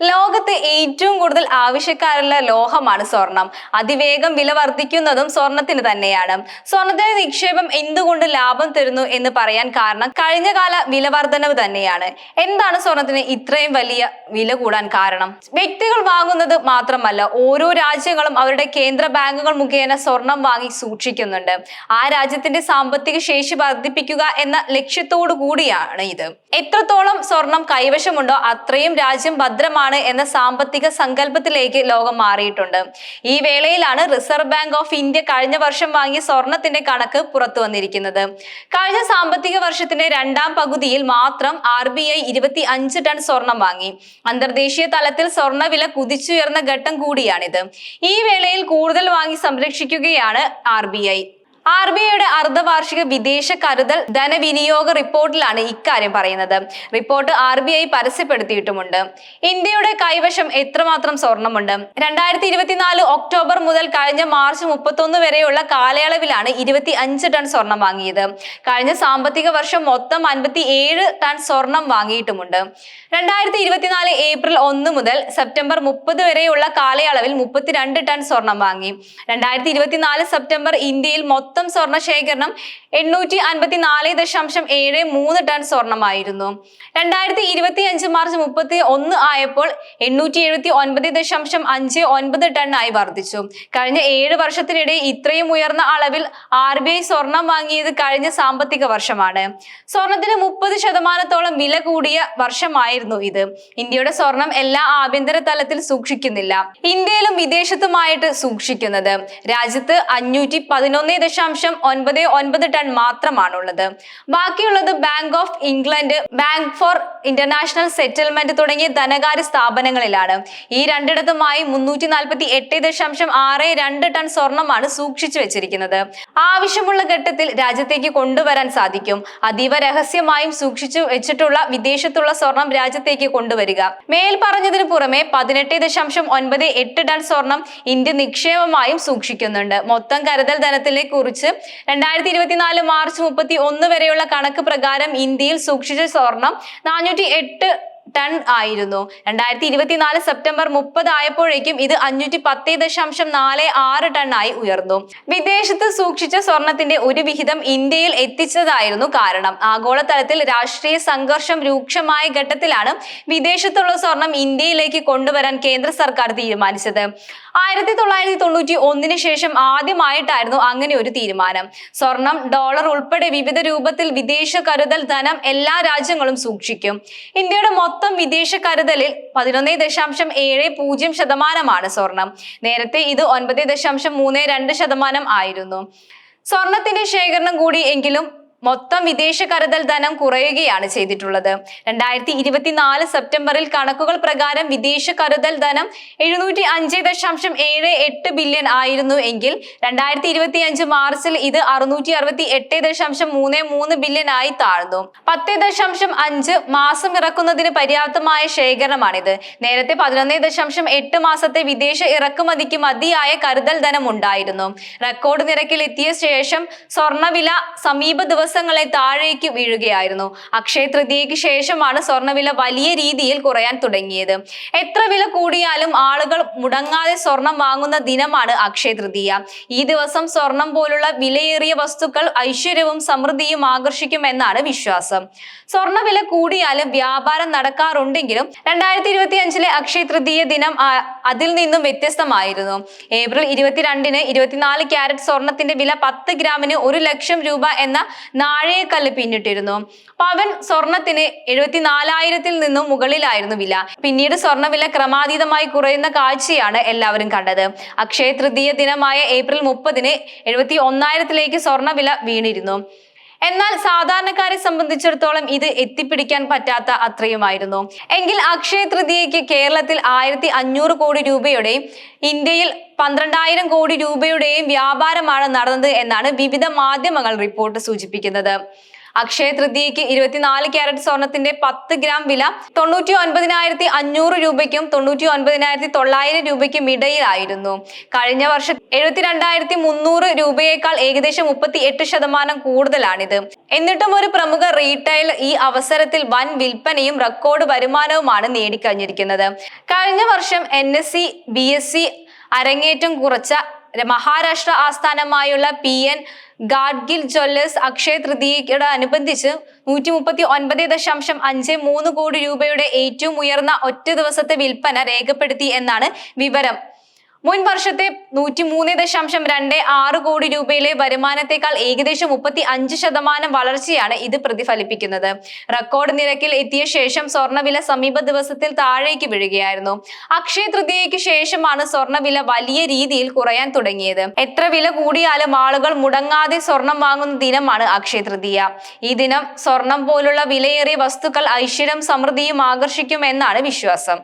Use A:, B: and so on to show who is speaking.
A: ലോകത്ത് ഏറ്റവും കൂടുതൽ ആവശ്യക്കാരുള്ള ലോഹമാണ് സ്വർണം. അതിവേഗം വില വർദ്ധിക്കുന്നതും സ്വർണത്തിന് തന്നെയാണ്. സ്വർണത്തിന്റെ നിക്ഷേപം എന്തുകൊണ്ട് ലാഭം തരുന്നു എന്ന് പറയാൻ കാരണം കഴിഞ്ഞ കാല വില വർധനവ് തന്നെയാണ്. എന്താണ് സ്വർണത്തിന് ഇത്രയും വലിയ വില കൂടാൻ കാരണം? വ്യക്തികൾ വാങ്ങുന്നത് മാത്രമല്ല ഓരോ രാജ്യങ്ങളും അവരുടെ കേന്ദ്ര ബാങ്കുകൾ മുഖേന സ്വർണം വാങ്ങി സൂക്ഷിക്കുന്നുണ്ട്. ആ രാജ്യത്തിന്റെ സാമ്പത്തിക ശേഷി വർദ്ധിപ്പിക്കുക എന്ന ലക്ഷ്യത്തോടു കൂടിയാണ് ഇത്. എത്രത്തോളം സ്വർണം കൈവശമുണ്ടോ അത്രയും രാജ്യം ഭദ്രമാണ് എന്ന സാമ്പത്തിക സങ്കല്പത്തിലേക്ക് ലോകം മാറിയിട്ടുണ്ട്. ഈ വേളയിലാണ് റിസർവ് ബാങ്ക് ഓഫ് ഇന്ത്യ കഴിഞ്ഞ വർഷം വാങ്ങിയ സ്വർണത്തിന്റെ കണക്ക് പുറത്തു വന്നിരിക്കുന്നത്. കഴിഞ്ഞ സാമ്പത്തിക വർഷത്തിന്റെ രണ്ടാം പകുതിയിൽ മാത്രം ആർ ബി ഐ ഇരുപത്തി അഞ്ച് ടൺ സ്വർണം വാങ്ങി. അന്തർദേശീയ തലത്തിൽ സ്വർണവില കുതിച്ചുയർന്ന ഘട്ടം കൂടിയാണിത്. ഈ വേളയിൽ കൂടുതൽ വാങ്ങി സംരക്ഷിക്കുകയാണ് R B I. R B ഐയുടെ അർദ്ധവാർഷിക വിദേശ കരുതൽ ധനവിനിയോഗ റിപ്പോർട്ടിലാണ് ഇക്കാര്യം പറയുന്നത്. റിപ്പോർട്ട് ആർ ബി ഐ പരസ്യപ്പെടുത്തിയിട്ടുമുണ്ട്. ഇന്ത്യയുടെ കൈവശം എത്രമാത്രം സ്വർണമുണ്ട്? രണ്ടായിരത്തി ഇരുപത്തിനാല് ഒക്ടോബർ മുതൽ കഴിഞ്ഞ മാർച്ച് മുപ്പത്തൊന്ന് വരെയുള്ള കാലയളവിലാണ് ഇരുപത്തി അഞ്ച് ടൺ സ്വർണം വാങ്ങിയത്. കഴിഞ്ഞ സാമ്പത്തിക വർഷം മൊത്തം അൻപത്തി ഏഴ് ടൺ സ്വർണം വാങ്ങിയിട്ടുമുണ്ട്. രണ്ടായിരത്തി ഇരുപത്തിനാല് ഏപ്രിൽ ഒന്ന് മുതൽ സെപ്റ്റംബർ മുപ്പത് വരെയുള്ള കാലയളവിൽ മുപ്പത്തിരണ്ട് ടൺ സ്വർണം വാങ്ങി. രണ്ടായിരത്തി ഇരുപത്തിനാല് സെപ്റ്റംബർ ഇന്ത്യയിൽ മൊത്തം സ്വർണ ശേഖരണം എണ്ണൂറ്റി അൻപത്തി നാല് ദശാംശം ഏഴ് മൂന്ന് ടൺ സ്വർണമായിരുന്നു. രണ്ടായിരത്തി ഇരുപത്തി അഞ്ച് മാർച്ച് മുപ്പത്തി ഒന്ന് ആയപ്പോൾ എണ്ണൂറ്റി എഴുപത്തി ഒൻപത് ദശാംശം അഞ്ച് ഒൻപത് ടൺ ആയി വർദ്ധിച്ചു. കഴിഞ്ഞ ഏഴ് വർഷത്തിനിടെ ഇത്രയും ഉയർന്ന അളവിൽ ആർ ബി ഐ സ്വർണം വാങ്ങിയത് കഴിഞ്ഞ സാമ്പത്തിക വർഷമാണ്. സ്വർണത്തിന് മുപ്പത് ശതമാനത്തോളം വില കൂടിയ വർഷമായിരുന്നു ഇത്. ഇന്ത്യയുടെ സ്വർണം എല്ലാ ആഭ്യന്തര തലത്തിൽ സൂക്ഷിക്കുന്നില്ല. ഇന്ത്യയിലും വിദേശത്തുമായിട്ട് സൂക്ഷിക്കുന്നത്. രാജ്യത്ത് അഞ്ഞൂറ്റി പതിനൊന്ന് ദശാംശം ഒൻപത് ഒൻപത് ടൺ മാത്രമാണ് ഉള്ളത് ബാക്കിയുള്ളത് Bank of England Bank for International Settlement തുടങ്ങിയ ധനകാര്യ സ്ഥാപനങ്ങളിലാണ്. ഈ രണ്ടിടത്തുമായി മുന്നൂറ്റി നാൽപ്പത്തി എട്ട് ദശാംശം ആറ് രണ്ട് ടൺ സ്വർണമാണ് സൂക്ഷിച്ചു വെച്ചിരിക്കുന്നത്. ആവശ്യമുള്ള ഘട്ടത്തിൽ രാജ്യത്തേക്ക് കൊണ്ടുവരാൻ സാധിക്കും. അതീവ രഹസ്യമായും സൂക്ഷിച്ചു വെച്ചിട്ടുള്ള വിദേശത്തുള്ള സ്വർണം രാജ്യത്തേക്ക് കൊണ്ടുവരിക. മേൽ പറഞ്ഞതിനു പുറമെ പതിനെട്ട് ദശാംശം ഒൻപത് എട്ട് ടൺ സ്വർണം ഇന്ത്യ നിക്ഷേപമായും സൂക്ഷിക്കുന്നുണ്ട്. മൊത്തം കരുതൽ ധനത്തിലെ രണ്ടായിരത്തി ഇരുപത്തിനാല് മാർച്ച് മുപ്പത്തി ഒന്ന് വരെയുള്ള കണക്ക് പ്രകാരം ഇന്ത്യയിൽ സൂക്ഷിച്ച സ്വർണം നാനൂറ്റി എട്ട് ടൺ ആയിരുന്നു. രണ്ടായിരത്തി ഇരുപത്തിനാല് സെപ്റ്റംബർ മുപ്പത് ആയപ്പോഴേക്കും ഇത് അഞ്ഞൂറ്റി പത്ത് ദശാംശം നാല് ആറ് ടൺ ആയി ഉയർന്നു. വിദേശത്ത് സൂക്ഷിച്ച സ്വർണത്തിന്റെ ഒരു വിഹിതം ഇന്ത്യയിൽ എത്തിച്ചതായിരുന്നു കാരണം. ആഗോളതലത്തിൽ രാഷ്ട്രീയ സംഘർഷം രൂക്ഷമായ ഘട്ടത്തിലാണ് വിദേശത്തുള്ള സ്വർണം ഇന്ത്യയിലേക്ക് കൊണ്ടുവരാൻ കേന്ദ്ര സർക്കാർ തീരുമാനിച്ചത്. ആയിരത്തി തൊള്ളായിരത്തി തൊണ്ണൂറ്റി ഒന്നിന് ശേഷം ആദ്യമായിട്ടായിരുന്നു അങ്ങനെ ഒരു തീരുമാനം. സ്വർണം ഡോളർ ഉൾപ്പെടെ വിവിധ രൂപത്തിൽ വിദേശ കരുതൽ ധനം എല്ലാ രാജ്യങ്ങളും സൂക്ഷിക്കും. ഇന്ത്യയുടെ മൊത്തം വിദേശ കരുതലിൽ പതിനൊന്ന് ദശാംശം ഏഴ് പൂജ്യം ശതമാനമാണ് സ്വർണം. നേരത്തെ ഇത് ഒൻപത് ദശാംശം മൂന്ന് രണ്ട് ശതമാനം ആയിരുന്നു. സ്വർണത്തിന്റെ ശേഖരണം കൂടി എങ്കിലും മൊത്തം വിദേശ കരുതൽ ധനം കുറയുകയാണ് ചെയ്തിട്ടുള്ളത്. രണ്ടായിരത്തി ഇരുപത്തിനാല് സെപ്റ്റംബറിൽ കണക്കുകൾ പ്രകാരം വിദേശ കരുതൽ ധനം എഴുന്നൂറ്റി അഞ്ച് ദശാംശം ഏഴ് എട്ട് ബില്യൺ ആയിരുന്നു എങ്കിൽ രണ്ടായിരത്തി ഇരുപത്തി അഞ്ച് മാർച്ചിൽ ഇത് അറുന്നൂറ്റി അറുപത്തി എട്ട് ദശാംശം മൂന്ന് മൂന്ന് ബില്യൺ ആയി താഴ്ന്നു. പത്ത് ദശാംശം അഞ്ച് മാസം ഇറക്കുന്നതിന് പര്യാപ്തമായ ശേഖരണമാണിത്. നേരത്തെ പതിനൊന്ന് ദശാംശം എട്ട് മാസത്തെ വിദേശ ഇറക്കുമതിക്ക് മതിയായ കരുതൽ ധനം ഉണ്ടായിരുന്നു. റെക്കോർഡ് നിരക്കിൽ എത്തിയ ശേഷം സ്വർണവില സമീപ ദിവസങ്ങളെ താഴേക്ക് വീഴുകയായിരുന്നു. അക്ഷയ തൃതീയയ്ക്ക് ശേഷമാണ് സ്വർണവില വലിയ രീതിയിൽ കുറയാൻ തുടങ്ങിയത്. എത്ര വില കൂടിയാലും ആളുകൾ മുടങ്ങാതെ സ്വർണം വാങ്ങുന്ന ദിനമാണ് അക്ഷയ തൃതീയ. ഈ ദിവസം സ്വർണം പോലുള്ള വിലയേറിയ വസ്തുക്കൾ ഐശ്വര്യവും സമൃദ്ധിയും ആകർഷിക്കുമെന്നാണ് വിശ്വാസം. സ്വർണവില കൂടിയാലും വ്യാപാരം നടക്കാറുണ്ടെങ്കിലും രണ്ടായിരത്തി ഇരുപത്തി അഞ്ചിലെ അക്ഷയ തൃതീയ ദിനം അതിൽ നിന്നും വ്യത്യസ്തമായിരുന്നു. ഏപ്രിൽ ഇരുപത്തിരണ്ടിന് ഇരുപത്തിനാല് ക്യാരറ്റ് സ്വർണത്തിന്റെ വില പത്ത് ഗ്രാമിന് ഒരു ലക്ഷം രൂപ എന്ന നാഴേക്കല്ല് പിന്നിട്ടിരുന്നു. പവൻ സ്വർണത്തിന് എഴുപത്തിനാലായിരത്തിൽ നിന്നും മുകളിലായിരുന്നു വില. പിന്നീട് സ്വർണവില ക്രമാതീതമായി കുറയുന്ന കാഴ്ചയാണ് എല്ലാവരും കണ്ടത്. അക്ഷയ തൃതീയ ദിനമായ ഏപ്രിൽ മുപ്പതിന് എഴുപത്തി ഒന്നായിരത്തിലേക്ക് സ്വർണവില വീണിരുന്നു. എന്നാൽ സാധാരണക്കാരെ സംബന്ധിച്ചിടത്തോളം ഇത് എത്തിപ്പിടിക്കാൻ പറ്റാത്ത അത്രയുമായിരുന്നു. എങ്കിൽ അക്ഷയ തൃതീയയ്ക്ക് കേരളത്തിൽ ആയിരത്തി അഞ്ഞൂറ് കോടി രൂപയുടെയും ഇന്ത്യയിൽ പന്ത്രണ്ടായിരം കോടി രൂപയുടെയും വ്യാപാരമാണ് നടന്നത് എന്നാണ് വിവിധ മാധ്യമങ്ങൾ റിപ്പോർട്ട് സൂചിപ്പിക്കുന്നത്. അക്ഷയ തൃതീയക്ക് ഇരുപത്തിനാല് ക്യാരറ്റ് സ്വർണത്തിന്റെ പത്ത് ഗ്രാം വില തൊണ്ണൂറ്റി ഒൻപതിനായിരത്തി അഞ്ഞൂറ് രൂപയ്ക്കും തൊണ്ണൂറ്റി ഒൻപതിനായിരത്തി തൊള്ളായിരം രൂപയ്ക്കും ഇടയിലായിരുന്നു. കഴിഞ്ഞ വർഷം എഴുപത്തിരണ്ടായിരത്തി മുന്നൂറ് രൂപയേക്കാൾ ഏകദേശം മുപ്പത്തി എട്ട് ശതമാനം കൂടുതലാണിത്. എന്നിട്ടും ഒരു പ്രമുഖ റീറ്റെയിൽ ഈ അവസരത്തിൽ വൻ വിൽപ്പനയും റെക്കോർഡ് വരുമാനവുമാണ് നേടിക്കഴിഞ്ഞിരിക്കുന്നത്. കഴിഞ്ഞ വർഷം N S C B S C അരങ്ങേറ്റം കുറച്ച മഹാരാഷ്ട്ര ആസ്ഥാനമായുള്ള P N Gadgil jewellers Akshaya തൃതീയയോട് അനുബന്ധിച്ച് നൂറ്റി മുപ്പത്തി ഒൻപത് ദശാംശം അഞ്ച് മൂന്ന് കോടി രൂപയുടെ ഏറ്റവും ഉയർന്ന ഒറ്റ ദിവസത്തെ വിൽപ്പന രേഖപ്പെടുത്തി എന്നാണ് വിവരം. മുൻ വർഷത്തെ നൂറ്റി മൂന്ന് ദശാംശം രണ്ട് ആറ് കോടി രൂപയിലെ വരുമാനത്തെക്കാൾ ഏകദേശം മുപ്പത്തി അഞ്ച് ശതമാനം വളർച്ചയാണ് ഇത് പ്രതിഫലിപ്പിക്കുന്നത്. റെക്കോർഡ് നിരക്കിൽ എത്തിയ ശേഷം സ്വർണവില സമീപ ദിവസത്തിൽ താഴേക്ക് വീഴുകയായിരുന്നു. അക്ഷയ തൃതീയയ്ക്ക് ശേഷമാണ് സ്വർണവില വലിയ രീതിയിൽ കുറയാൻ തുടങ്ങിയത്. എത്ര വില കൂടിയാലും ആളുകൾ മുടങ്ങാതെ സ്വർണം വാങ്ങുന്ന ദിനമാണ് അക്ഷയ തൃതീയ. ഈ ദിനം സ്വർണം പോലുള്ള വിലയേറിയ വസ്തുക്കൾ ഐശ്വര്യം സമൃദ്ധിയും ആകർഷിക്കുമെന്നാണ് വിശ്വാസം.